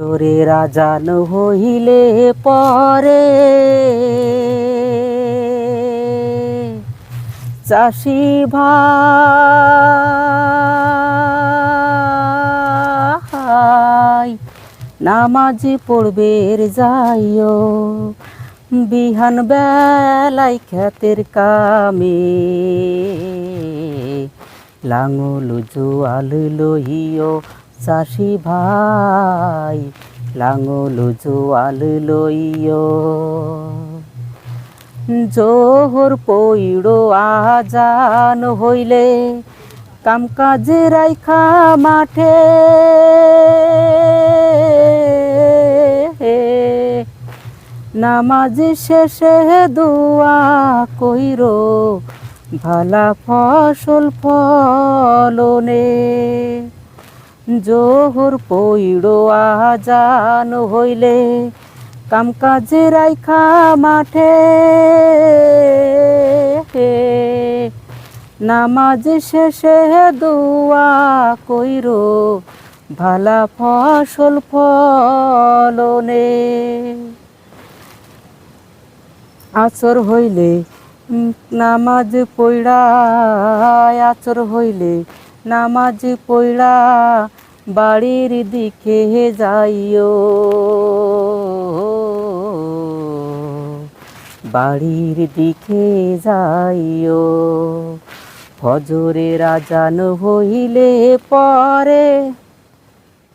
তোরে রাজান হইলে পরে চাষি ভাই নামাজ পড়বে যাইও। বিহান বেলাই খ্যাতের কামে লাঙল জোয়াল লইও চাষি ভাই, লাঙল জোয়াল লইও জোহর পইড়ো আজান হইলে কাম কাজে রাইখা মাঠে। নামাজ শেষে দোয়া কইরো, ভালা ফসল ফলনে। জোহর পইড়ো আজান হইলে কাম কাজে রাইখা মাঠে। নামাজ শেষে দোয়া কইরো, ভালা ফসল ফলনে। আচর হইলে নামাজ পইড়া আচর হইলে, নামাজ পইড়া বাড়ির দিকে যাইও। বাড়ির দিকে যাইও। ফজরে রাজান হইলে পরে